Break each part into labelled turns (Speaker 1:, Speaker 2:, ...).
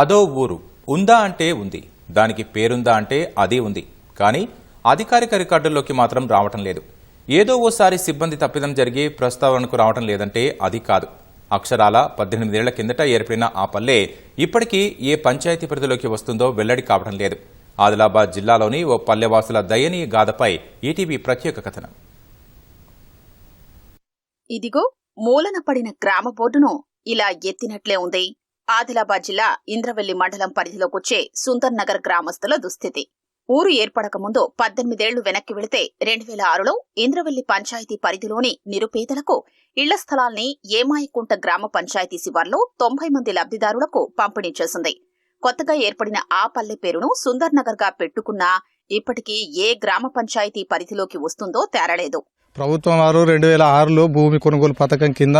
Speaker 1: అదో ఊరు. ఉందా అంటే ఉంది. దానికి పేరుందా అంటే అది ఉంది. కానీ అధికారిక రికార్డుల్లోకి మాత్రం రావటం లేదు. ఏదో ఓసారి సిబ్బంది తప్పిదం జరిగి ప్రస్తావనకు రావటం లేదంటే అది కాదు. అక్షరాల పద్దెనిమిదేళ్ళ కిందట ఏర్పడిన ఆ పల్లె ఇప్పటికీ ఏ పంచాయతీ పరిధిలోకి వస్తుందో వెల్లడి కావడం లేదు. ఆదిలాబాద్ జిల్లాలోని ఓ పల్లెవాసుల దయనీయ గాథపై ఈటీవీ ప్రత్యేక కథనం.
Speaker 2: ఇదిగో మూలన పడిన గ్రామ బోర్డును ఇలా ఎత్తినట్లే ఉంది. ఆదిలాబాద్ జిల్లా ఇంద్రవెల్లి మండలం పరిధిలోకొచ్చే సుందర్ నగర్ గ్రామస్తుల దుస్థితి. ఊరు ఏర్పడక ముందు పద్దెనిమిదేళ్ళు వెనక్కి వెళితే రెండు వేల ఆరులో ఇంద్రవెల్లి పంచాయతీ పరిధిలోని నిరుపేదలకు ఇళ్ళ స్థలాల్ని ఏమాయకుంట గ్రామ పంచాయతీ శివార్లో తొంభై మంది లబ్ధిదారులకు పంపిణీ చేసింది. కొత్తగా ఏర్పడిన ఆ పల్లె పేరును సుందర్ నగర్గా పెట్టుకున్నా ఇప్పటికీ ఏ గ్రామ పంచాయతీ పరిధిలోకి వస్తుందో తేరలేదు.
Speaker 3: ప్రభుత్వం వారు రెండు వేల ఆరులో భూమి కొనుగోలు పథకం కింద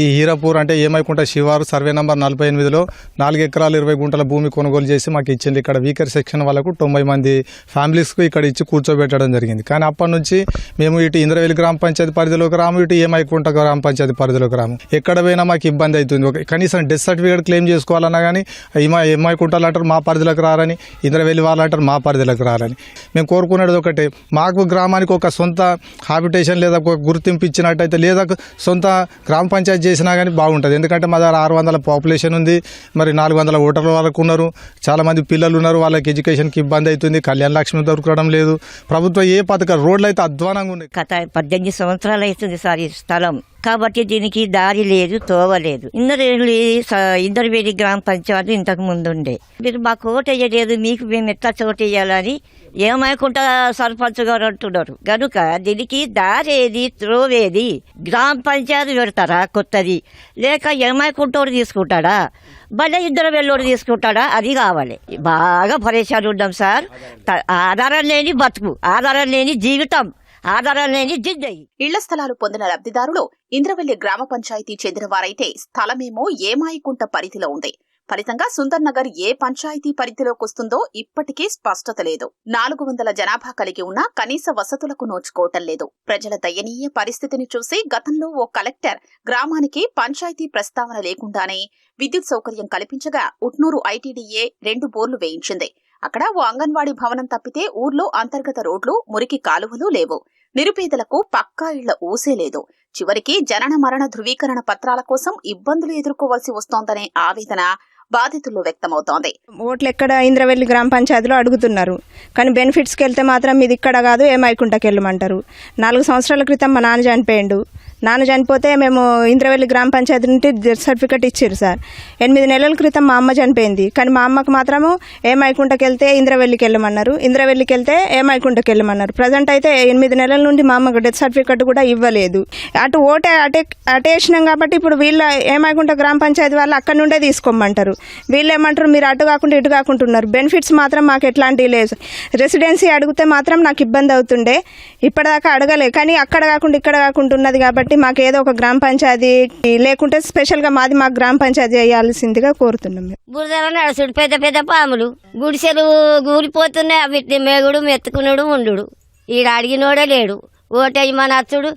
Speaker 3: ఈ హీరాపూర్ అంటే ఏమైకుంట శివారు సర్వే నంబర్ నలభై ఎనిమిదిలో నాలుగు ఎకరాలు ఇరవై గుంటల భూమి కొనుగోలు చేసి మాకు ఇచ్చింది. ఇక్కడ వీకర్ సెక్షన్ వాళ్ళకు తొంభై మంది ఫ్యామిలీస్కు ఇక్కడ ఇచ్చి కూర్చోబెట్టడం జరిగింది. కానీ అప్పటి నుంచి మేము ఇటు ఇంద్రవేలి గ్రామ పంచాయతీ పరిధిలోకి రాము ఇటు ఏమైకుంట గ్రామ పంచాయతీ పరిధిలోకి రాము ఎక్కడ పోయినా మాకు ఇబ్బంది అవుతుంది. ఒక కనీసం డెత్ సర్టిఫికేట్ క్లెయిమ్ చేసుకోవాలన్నా కానీ ఏమై ఏమైకుంటాలు అంటారు మా పరిధిలోకి రారని ఇంద్రవేలి వాళ్ళు అంటారు మా పరిధిలోకి రారని. మేము కోరుకునేది ఒకటే మాకు గ్రామానికి ఒక సొంత హాబిటేషన్ లేదా ఒక గుర్తింపు ఇచ్చినట్టయితే లేదా సొంత గ్రామ పంచాయతీ చేసినా కానీ బాగుంటుంది. ఎందుకంటే మా దగ్గర ఆరు వందల పాపులేషన్ ఉంది. మరి నాలుగు వందల ఓటర్ల వరకు ఉన్నారు. చాలామంది పిల్లలు ఉన్నారు. వాళ్ళకి ఎడ్యుకేషన్కి ఇబ్బంది అవుతుంది. కళ్యాణ లక్ష్మి దొరకడం లేదు. ప్రభుత్వం ఏ పథకాలు రోడ్లు అయితే అధ్వానంగా ఉన్నాయి.
Speaker 4: గత పద్దెనిమిది సంవత్సరాలు అవుతుంది సార్ ఈ స్థలం. కాబట్టి దీనికి దారి లేదు తోవ లేదు. ఇందరేళ్ళు ఇందరవేడి గ్రామ పంచాయతీ ఇంతకు ముందుండే. మీరు మాకు ఓటు వేయలేదు మీకు మేము ఎట్లా చోటు వేయాలని ఏమైకుంటా సర్పంచ్ గారు అంటున్నారు. కనుక దీనికి దారేది త్రోవేది గ్రామ పంచాయతీ పెడతారా కొత్తది? లేక ఏమైకుంటోడు తీసుకుంటాడా? భలే ఇద్దరు వెళ్ళోడు తీసుకుంటాడా? అది కావాలి. బాగా పరేషాలు ఉన్నాం సార్. ఆధారం లేని బతుకు ఆధారం లేని జీవితం. ఆధారం జిద్దయి
Speaker 2: ఇళ్ళ స్థలాలు పొందిన లబ్ధిదారులు ఇంద్రవెల్లి గ్రామ పంచాయతీ చెందినవారైతే స్థలమేమో ఏమాయికుంట పరిధిలో ఉంది. ఫలితంగా సుందర్ నగర్ ఏ పంచాయతీ పరిధిలోకి వస్తుందో ఇప్పటికీ స్పష్టత లేదు. నాలుగు వందల జనాభా కలిగి ఉన్న కనీస వసతులకు నోచుకోవటం లేదు. ప్రజల దయనీయ పరిస్థితిని చూసి గతంలో ఓ కలెక్టర్ గ్రామానికి పంచాయతీ ప్రస్తావన లేకుండానే విద్యుత్ సౌకర్యం కల్పించగా ఉట్నూరు ఐటీడీఏ రెండు బోర్లు వేయించింది. అక్కడ ఓ అంగన్వాడీ భవనం తప్పితే ఊర్లో అంతర్గత రోడ్లు మురికి కాలువలు లేవు. నిరుపేదలకు పక్కా ఇళ్ళ ఊసే లేదు. చివరికి జనన మరణ ధృవీకరణ పత్రాల కోసం ఇబ్బందులు ఎదుర్కోవాల్సి వస్తోందనే ఆవేదన బాధితుల్లో వ్యక్తమవుతోంది.
Speaker 5: ఓట్లు ఎక్కడ ఇంద్రవెల్లి గ్రామ పంచాయతీలో అడుగుతున్నారు. కానీ బెనిఫిట్స్కి వెళ్తే మాత్రం ఇది ఇక్కడ కాదు ఏమైకుంటకి వెళ్ళమంటారు నాలుగు సంవత్సరాల క్రితం మా నాన్న చనిపోయిండు. నాన్న చనిపోతే మేము ఇంద్రవెల్లి గ్రామ పంచాయతీ నుండి డెత్ సర్టిఫికెట్ ఇచ్చారు సార్. ఎనిమిది నెలల క్రితం మా అమ్మ చనిపోయింది. కానీ మా అమ్మకు మాత్రము ఏమైకుంటకి వెళ్తే ఇంద్రవెల్లికి వెళ్ళమన్నారు. ఇంద్రవెల్లికి వెళ్తే ఏమైకుంటకి వెళ్ళమన్నారు. ప్రజెంట్ అయితే ఎనిమిది నెలల నుండి మా అమ్మకు డెత్ సర్టిఫికెట్ కూడా ఇవ్వలేదు. అటు ఓటే అటే అటేసినాం కాబట్టి ఇప్పుడు వీళ్ళ ఏమైకుంట గ్రామ పంచాయతీ వాళ్ళు అక్కడ నుండే తీసుకోమంటారు. వీళ్ళు ఏమంటారు? మీరు అటు కాకుండా ఇటు కాకుంటున్నారు బెనిఫిట్స్ మాత్రం మాకు ఎట్లాంటివి లేదు. రెసిడెన్సీ అడిగితే మాత్రం నాకు ఇబ్బంది అవుతుండే. ఇప్పటిదాకా అడగలే. కానీ అక్కడ కాకుండా ఇక్కడ కాకుండా ఉన్నది కాబట్టి మాకు ఏదో ఒక గ్రామ పంచాయతీ లేకుంటే స్పెషల్గా మాది మాకు గ్రామ పంచాయతీ చేయాల్సిందిగా కోరుతున్నాం
Speaker 4: బురదల నడుచుడు పెద్ద పెద్ద పాములు. గుడిసెలు గూలిపోతున్నాయి వీటిని మేగుడు మెత్తుకునుడు ఉండు ఈడ అడిగినోడే లేడు. ఓటేయి మన అచ్చుడు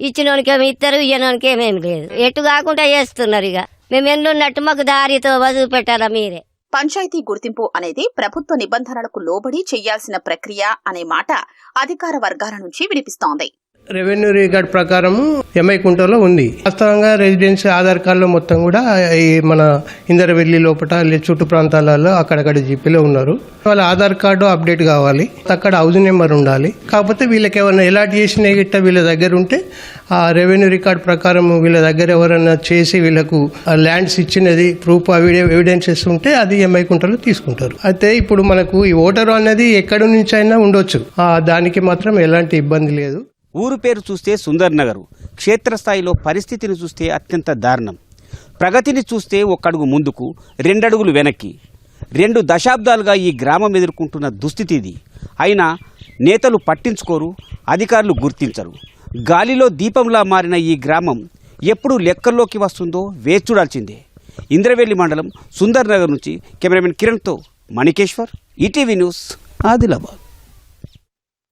Speaker 4: ఇచ్చినోనికేమి ఇస్తారు ఇయ్యనోనికేమేమి లేదు. ఎటు కాకుండా చేస్తున్నారు ఇక. మేము ఎన్నున్నట్టు మాకు దారితో చూపెట్టారా మీరే.
Speaker 2: పంచాయతీ గుర్తింపు అనేది ప్రభుత్వ నిబంధనలకు లోబడి చేయాల్సిన ప్రక్రియ అనే మాట అధికార వర్గాల నుంచి వినిపిస్తోంది.
Speaker 6: రెవెన్యూ రికార్డ్ ప్రకారము ఎంఐ కుంటలో ఉంది. వాస్తవంగా రెసిడెన్సీ ఆధార్ కార్డులో మొత్తం కూడా ఈ మన ఇందరవెల్లి లోపల లే- చుట్టు ప్రాంతాలలో అక్కడక్కడ జీపీలో ఉన్నారు. వాళ్ళ ఆధార్ కార్డు అప్డేట్ కావాలి. అక్కడ హౌస్ నెంబర్ ఉండాలి. కాకపోతే వీళ్ళకి ఎవరైనా ఎలాట్ చేసిన గిట్ట వీళ్ళ దగ్గర ఉంటే ఆ రెవెన్యూ రికార్డ్ ప్రకారం వీళ్ళ దగ్గర ఎవరైనా చేసి వీళ్ళకు ల్యాండ్స్ ఇచ్చినది ప్రూఫ్ ఎవిడెన్సెస్ ఉంటే అది ఎంఐ కుంటలో తీసుకుంటారు. అయితే ఇప్పుడు మనకు ఈ ఓటరు అనేది ఎక్కడి నుంచి అయినా ఉండొచ్చు. దానికి మాత్రం ఎలాంటి ఇబ్బంది లేదు.
Speaker 7: ఊరు పేరు చూస్తే సుందర్ నగరు క్షేత్రస్థాయిలో పరిస్థితిని చూస్తే అత్యంత దారుణం. ప్రగతిని చూస్తే ఒక్కడుగు ముందుకు రెండడుగులు వెనక్కి. రెండు దశాబ్దాలుగా ఈ గ్రామం ఎదుర్కొంటున్న దుస్థితి ఇది. అయినా నేతలు పట్టించుకోరు అధికారులు గుర్తించరు. గాలిలో దీపంలా మారిన ఈ గ్రామం ఎప్పుడు లెక్కల్లోకి వస్తుందో వేచి చూడాల్సిందే ఇంద్రవెల్లి మండలం సుందర్ నగర్ నుంచి కెమెరామెన్ కిరణ్తో మణికేశ్వర్ ఈటీవీ న్యూస్ ఆదిలాబాద్.